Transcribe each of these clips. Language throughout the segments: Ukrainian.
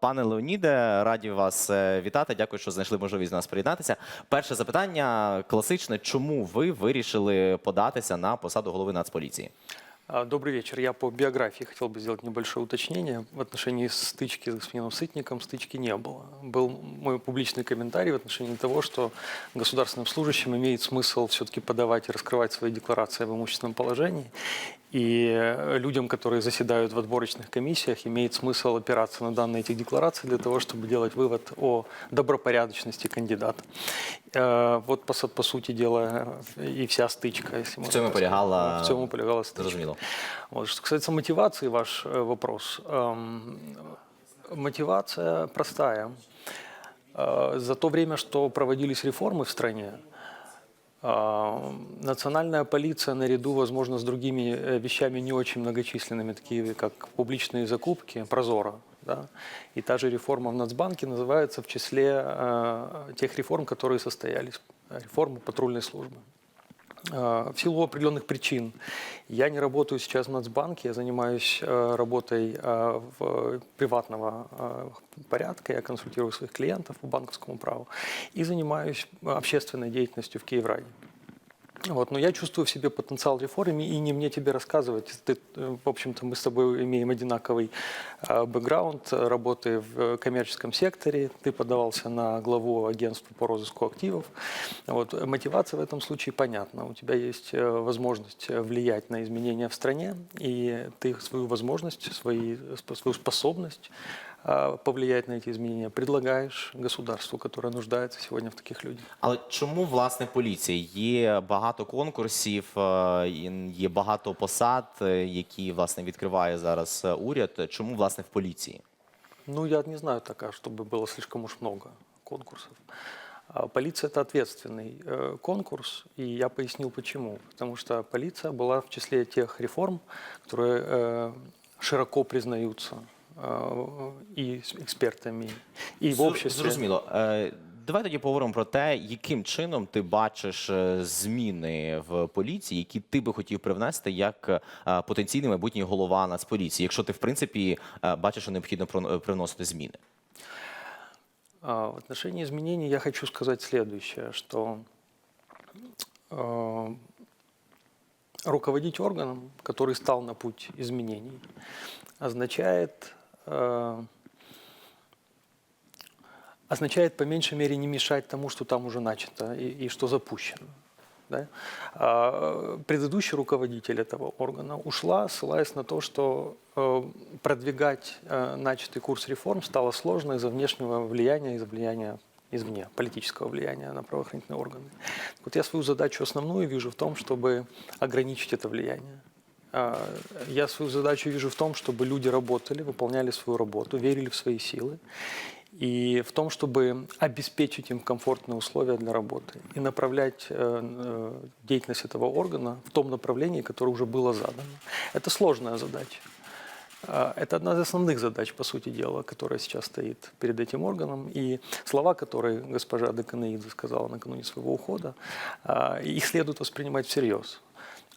Пане Леоніде, раді вас е, вітати. Дякую, що знайшли можливість до нас приєднатися. Перше запитання класичне: чому ви вирішили податися на посаду голови Нацполіції? А, Добрый вечер. Я по биографии хотел бы сделать небольшое уточнение. В отношении стычки с господином Сытником стычки не было. Был мой публичный комментарий в отношении того, что государственным служащим имеет смысл все-таки подавать и раскрывать свои декларации об имущественном положении. И э, людям, которые заседают в отборочных комиссиях, имеет смысл опираться на данные этих деклараций для того, чтобы делать вывод о добропорядочности кандидата. Э, Вот, по, со- по сути дела, и вся стычка. Если В можно цьому так сказать. полягала В цьому полягала стычка. Зрозуміло. Вот, что касается мотивации, ваш э, вопрос. Эм, мотивация простая. Э, За то время, что проводились реформы в стране, э, национальная полиция наряду, возможно, с другими э, вещами не очень многочисленными, такие как публичные закупки, прозора, да, и та же реформа в Нацбанке называется в числе э, тех реформ, которые состоялись, реформа патрульной службы. Э, В силу определенных причин я не работаю сейчас в Нацбанке, я занимаюсь э, работой э, в приватного э, порядка, я консультирую своих клиентов по банковскому праву и занимаюсь э, общественной деятельностью в Киевраде. Вот, но я чувствую в себе потенциал реформы, и не мне тебе рассказывать. Ты, э, в общем-то, мы с тобой имеем одинаковый э, бэкграунд э, работы в коммерческом секторе. Ты подавался на главу агентства по розыску активов. Вот, мотивация в этом случае понятна. У тебя есть возможность влиять на изменения в стране, и ты свою возможность, свои, свою способность повлиять на эти изменения предлагаешь государству, которое нуждается сегодня в таких людях. Але чому власне поліція? Є багато конкурсів, е, і є багато посад, е, які власне відкриває зараз е, уряд. Чому власне в поліції? Ну, я не знаю так, а чтобы было слишком уж много конкурсов. А Полиция – это ответственный э, конкурс, и я пояснил почему. Потому что полиция была в числе тех реформ, которые э, широко признаются э, и с экспертами, и в Зр- обществе. Зрозуміло. Е, Давай тоді поговоримо про те, яким чином ти бачиш е, зміни в поліції, які ти би хотів привнести як е, потенційний майбутній голова Нацполіції, якщо ти в принципі е, бачиш, що необхідно про- привносити зміни. А, В отношении изменений я хочу сказать следующее, что э, руководить органом, который стал на путь изменений, означает, э, означает по меньшей мере не мешать тому, что там уже начато и, и что запущено. да. А, Предыдущий руководитель этого органа ушла, ссылаясь на то, что э, продвигать э, начатый курс реформ стало сложно из-за внешнего влияния, из-за влияния извне, политического влияния на правоохранительные органы. Вот я свою задачу основную вижу в том, чтобы ограничить это влияние. А, Я свою задачу вижу в том, чтобы люди работали, выполняли свою работу, верили в свои силы. И в том, чтобы обеспечить им комфортные условия для работы и направлять э, э, деятельность этого органа в том направлении, которое уже было задано. Это сложная задача. А, Это одна из основных задач, по сути дела, которая сейчас стоит перед этим органом. И слова, которые госпожа Деканеидзе сказала накануне своего ухода, а, их следует воспринимать всерьез.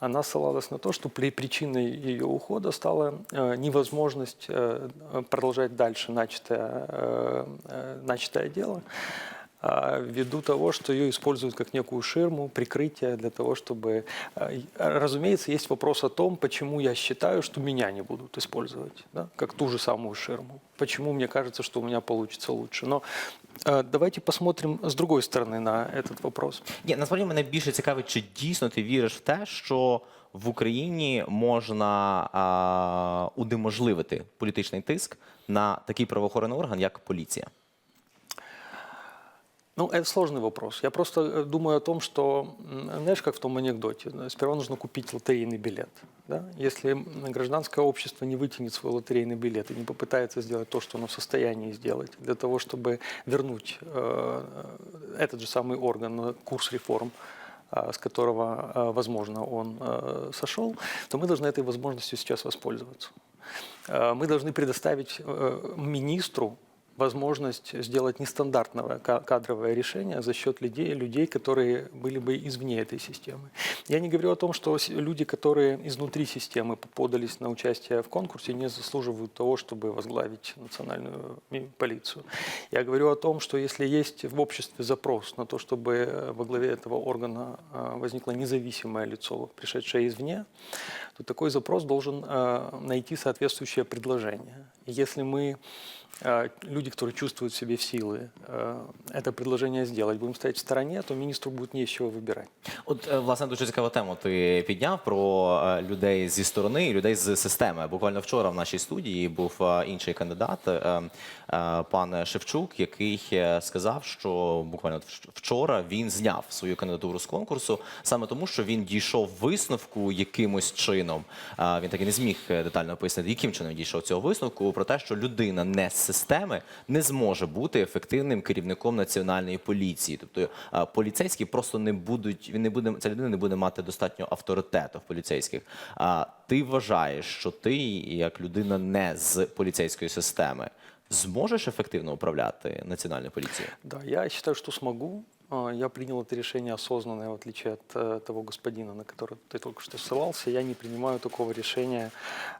Она ссылалась на то, что при причиной ее ухода стала э, невозможность э, продолжать дальше начатое, э, э, начатое дело, а, ввиду того, что ее используют как некую ширму, прикрытие для того, чтобы... э, и, Разумеется, есть вопрос о том, почему я считаю, что меня не будут использовать, да, как ту же самую ширму. Почему мне кажется, что у меня получится лучше. Но э, давайте посмотрим с другой стороны на этот вопрос. Ні, насправді мене більше цікавить, чи дійсно ти віриш в те, що в Україні можна а, унеможливити політичний тиск на такий правоохоронний орган, як поліція. Ну, это сложный вопрос. Я просто э, думаю о том, что, знаешь, как в том анекдоте, сперва нужно купить лотерейный билет. Да? Если гражданское общество не вытянет свой лотерейный билет и не попытается сделать то, что оно в состоянии сделать, для того, чтобы вернуть э, этот же самый орган на курс реформ, а, с которого, а, возможно, он э, сошел, то мы должны этой возможностью сейчас воспользоваться. Э, Мы должны предоставить э, министру возможность сделать нестандартное ка- кадровое решение за счет людей, людей, которые были бы извне этой системы. Я не говорю о том, что люди, которые изнутри системы подались на участие в конкурсе, не заслуживают того, чтобы возглавить национальную ми- полицию. Я говорю о том, что если есть в обществе запрос на то, чтобы э, во главе этого органа э, возникло независимое лицо, пришедшее извне, то такой запрос должен э, найти соответствующее предложение. Если мы, э, люди, которые чувствуют в себе силы, э, это предложение сделать, будем стоять в стороне, то министру будет нечего выбирать. От е, власне дуже цікаву тему ти підняв про е, людей зі сторони і людей з системи. Буквально вчора в нашій студії був е, інший кандидат, е, е, пан Шевчук, який е, сказав, що буквально вч- вчора він зняв свою кандидатуру з конкурсу саме тому, що він дійшов висновку якимось чином. е, Він так і не зміг е, детально пояснити, яким чином він дійшов цього висновку про те, що людина не з системи не зможе бути ефективним керівником національної поліції. Тобто поліцейські просто не будуть, він не буде, ця людина не буде мати достатньо авторитету в поліцейських. А ти вважаєш, що ти, як людина не з поліцейської системи, зможеш ефективно управляти національною поліцією? Да, я считаю, что смогу. А, Я принял это решение осознанно, в отличие от э, того господина, на которого ты только что ссылался. Я не принимаю такого решения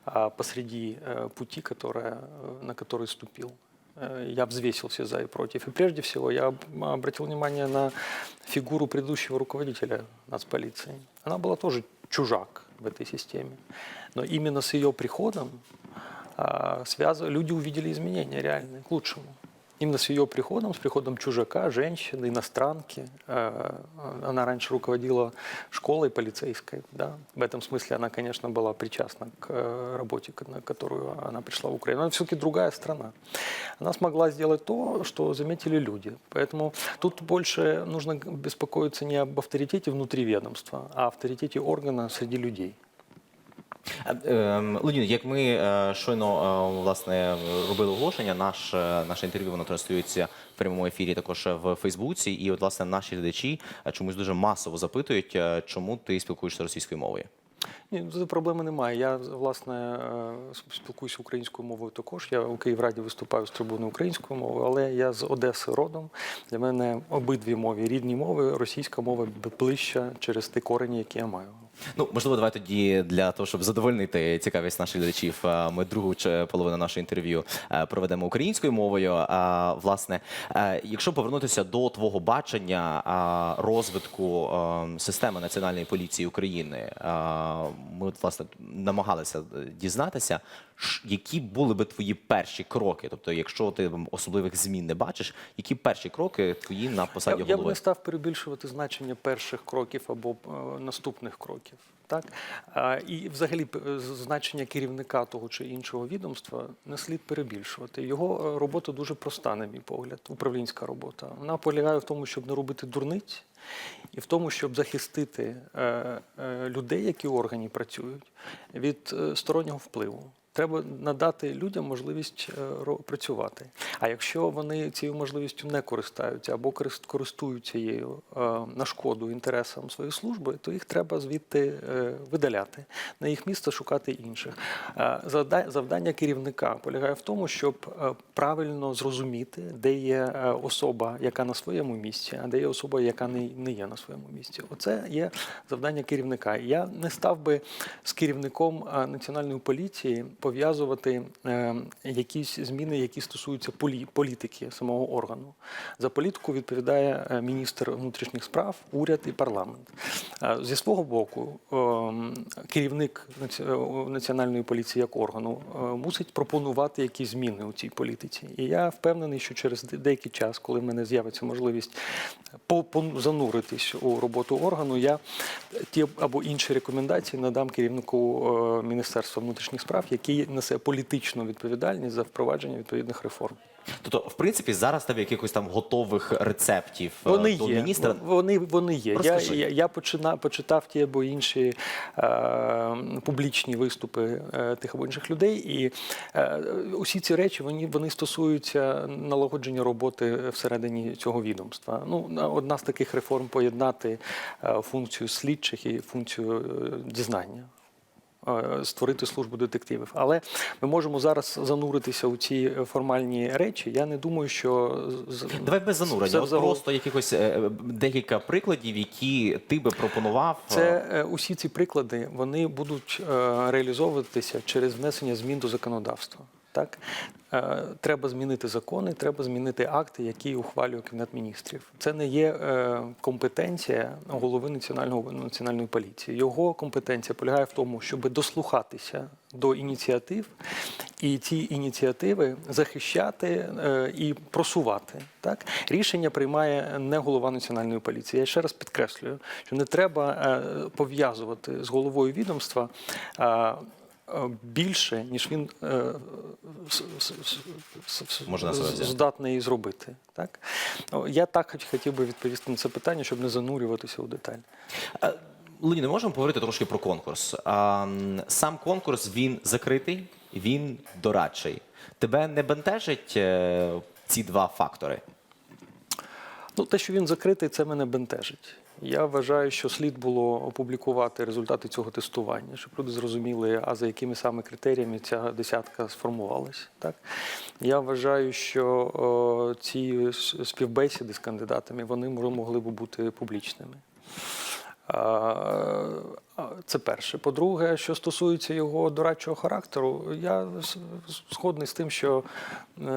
а, посреди э, пути, которое, э, на который ступил. Э, Я взвесил все за и против. И прежде всего я об- обратил внимание на фигуру предыдущего руководителя нацполиции. Она была тоже чужак в этой системе. Но именно с ее приходом а, связа- люди увидели изменения реальные к лучшему. Именно с ее приходом, с приходом чужака, женщины, иностранки. э, Она раньше руководила школой полицейской. Да? В этом смысле она, конечно, была причастна к э, работе, на которую она пришла в Украину. Но все-таки другая страна. Она смогла сделать то, что заметили люди. Поэтому тут больше нужно беспокоиться не об авторитете внутри ведомства, а авторитете органа среди людей. Ем, Леонід, як ми е, щойно е, власне робили оголошення, наш, е, наше інтерв'ю воно транслюється в прямому ефірі також в Фейсбуці. І от власне наші глядачі чомусь дуже масово запитують, чому ти спілкуєшся російською мовою. Ні, тут проблеми немає. Я власне спілкуюся українською мовою також. Я у Київраді виступаю з трибуни українською мовою, але я з Одеси родом. Для мене обидві мови рідні мови. Російська мова ближча через ті корені, які я маю. Ну, можливо, давай тоді для того, щоб задовольнити цікавість наших глядачів, е, ми другу половину нашого інтерв'ю е, проведемо українською мовою. А, Власне, е, якщо повернутися до твого бачення розвитку системи національної поліції України, ми власне намагалися дізнатися, які були би твої перші кроки. Тобто, якщо ти особливих змін не бачиш, які перші кроки твої на посаді Я, я б не став перебільшувати значення перших кроків або е, наступних кроків. Так? І взагалі значення керівника того чи іншого відомства не слід перебільшувати. Його е, робота дуже проста, на мій погляд, управлінська робота. Вона полягає в тому, щоб не робити дурниць, і в тому, щоб захистити е, людей, які в органі працюють, від стороннього впливу. Треба надати людям можливість е, працювати. А якщо вони цією можливістю не користаються або корис- користуються її е, на шкоду інтересам своєї служби, то їх треба звідти е, видаляти. На їх місце шукати інших. Завдання керівника полягає в тому, щоб правильно зрозуміти, де є особа, яка на своєму місці, а де є особа, яка не, є на своєму місці. Оце є завдання керівника. Я не став би з керівником національної поліції пов'язувати е, якісь зміни, які стосуються полі, політики самого органу. За політику відповідає е, міністр внутрішніх справ, уряд і парламент. Е, Зі свого боку, керівник національної поліції як органу мусить пропонувати якісь зміни у цій політиці. І я впевнений, що через деякий час, коли в мене з'явиться можливість зануритись у роботу органу, я ті або інші рекомендації надам керівнику Міністерства внутрішніх справ, який несе політичну відповідальність за впровадження відповідних реформ. Тобто, в принципі, зараз в якихось там готових рецептів е, Вони до є. міністра. Вони, вони є. Я, Розкажи. я, я почина, почитав ті або інші е, публічні виступи е, тих або інших людей, і е, усі ці речі вони, вони стосуються налагодження роботи всередині цього відомства. Ну, на- одна з таких реформ поєднати е, функцію слідчих і функцію е, дізнання. Е, створити службу детективів. Але ми можемо зараз зануритися у ці формальні речі. Я не думаю, що Давай без занурення, от просто якихось е, декілька прикладів, які ти би пропонував. е, Це е, усі ці приклади вони будуть е, реалізовуватися через внесення змін до законодавства. Так Е, треба змінити закони, треба змінити акти, які ухвалює кабінет міністрів. Це не є е, компетенція голови національного національної поліції. Його компетенція полягає в тому, щоб дослухатися до ініціатив і ці ініціативи захищати е, і просувати. Так рішення приймає не голова національної поліції. Я ще раз підкреслюю, що не треба пов'язувати з головою відомства. Е, Більше ніж він е, здатний зробити, так я так хотів би відповісти на це питання, щоб не занурюватися у деталі. Е, Леонід, можемо поговорити трошки про конкурс. Сам конкурс він закритий, він дорадчий. Тебе не бентежить ці два фактори? Ну, те, що він закритий, це мене бентежить. Я вважаю, що слід було опублікувати результати цього тестування, щоб люди зрозуміли, а за якими саме критеріями ця десятка сформувалась. Так? Я вважаю, що о, ці співбесіди з кандидатами вони могли б бути публічними. Це перше. По-друге, що стосується його дорадчого характеру, я згодний з тим, що е,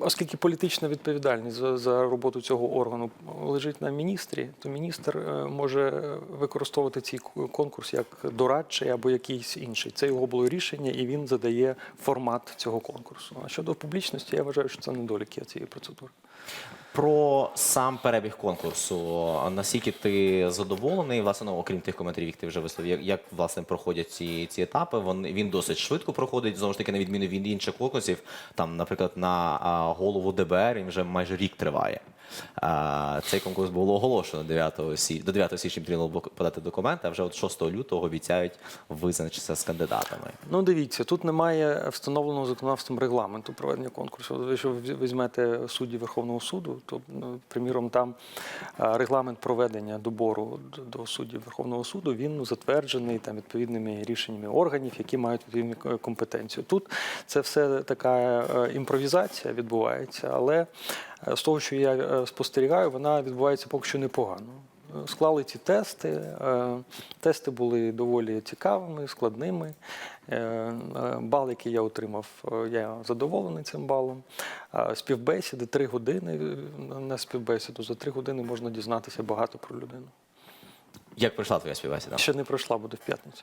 оскільки політична відповідальність за, за роботу цього органу лежить на міністрі, то міністр е, може використовувати цей конкурс як дорадчий або якийсь інший. Це його було рішення, і він задає формат цього конкурсу. А щодо публічності, я вважаю, що це недоліки цієї процедури. Про сам перебіг конкурсу. Наскільки ти задоволений, власне, ну, окрім тих коментарів, які ти вже висловив, як, як власне проходять ці, ці етапи? Вони, він досить швидко проходить, знову ж таки, на відміну від інших конкурсів. Там, наприклад, на голову ДБР він вже майже рік триває. А, цей конкурс було оголошено 9 січня. До 9 січня потрібно було подати документи, а вже от 6 лютого обіцяють визначитися з кандидатами. Ну, дивіться, тут немає встановленого законодавством регламенту проведення конкурсу. Ви що візьмете судді Верховного суду, то, ну, приміром, там регламент проведення добору до суддів Верховного суду він затверджений там відповідними рішеннями органів, які мають відповідну компетенцію. Тут це все така е, імпровізація відбувається, але з того, що я е, спостерігаю, вона відбувається поки що непогано. Е, Склали ці тести. е, Тести були доволі цікавими, складними. Е, е, Бал, який я отримав, е, я задоволений цим балом. Е, Співбесіди три години е, на співбесіду. За три години можна дізнатися багато про людину. Як пройшла твоя співбесіда? Ще не пройшла, буде в п'ятницю.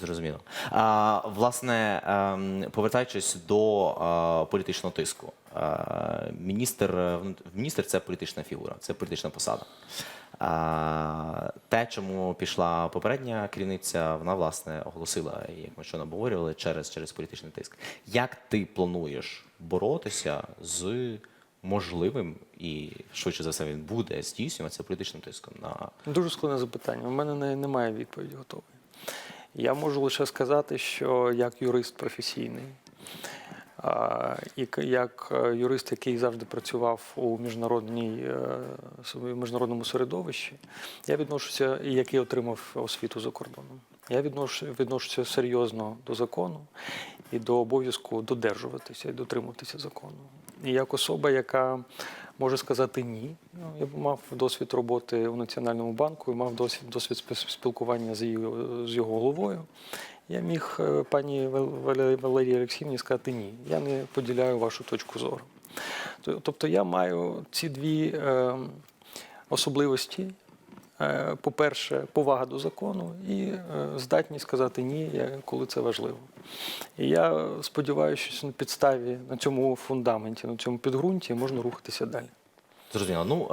Зрозуміло. А, власне, ем, повертаючись до політичного тиску, міністр, е, міністр це політична фігура, це політична посада. А, те, чому пішла попередня керівниця, вона власне оголосила, як ми щойно обговорювали, через, через політичний тиск. Як ти плануєш боротися з можливим і швидше за все він буде здійснюватися політичним тиском на Дуже складне запитання. У мене немає відповіді готової. Я можу лише сказати, що як юрист професійний, і як е, юрист, який завжди працював у міжнародній, е, міжнародному середовищі, я відношуся, і який отримав освіту за кордоном. Я відношу, відношуся серйозно до закону і до обов'язку додержуватися і дотримуватися закону. І як особа, яка може сказати ні, ну, я мав досвід роботи у Національному банку і мав досвід, досвід спілкування з, її, з його головою. Я міг е, пані Вал- Валерії Олексіївні сказати ні, я не поділяю вашу точку зору. Тобто я маю ці дві е, особливості. Е, По-перше, повага до закону і е, здатність сказати ні, коли це важливо. І я сподіваюся, що на підставі на цьому фундаменті, на цьому підґрунті можна рухатися далі. Зрозуміло. Ну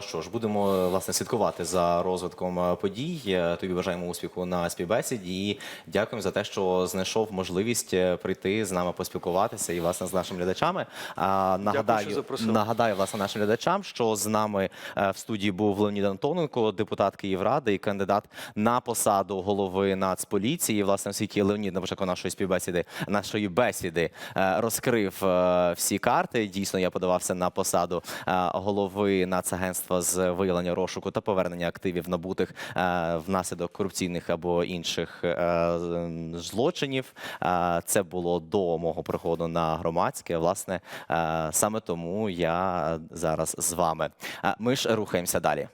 що ж, будемо власне слідкувати за розвитком е, подій. Е, Тобі бажаємо успіху на співбесіді і дякуємо за те, що знайшов можливість е, прийти з нами поспілкуватися і власне з нашими глядачами. Нагадаю, запросили. нагадаю власне нашим глядачам, що з нами в студії був Леонід Антоненко, депутат Київради і кандидат на посаду голови Нацполіції. Власне, оскільки Леонід на початку нашої співбесіди, нашої бесіди розкрив всі карти. Дійсно, я подавався на посаду голови голови Нацагентства з виявлення розшуку та повернення активів набутих е, внаслідок корупційних або інших е, злочинів. Е, Це було до мого приходу на громадське. Власне, саме тому я зараз з вами. Ми ж рухаємося далі.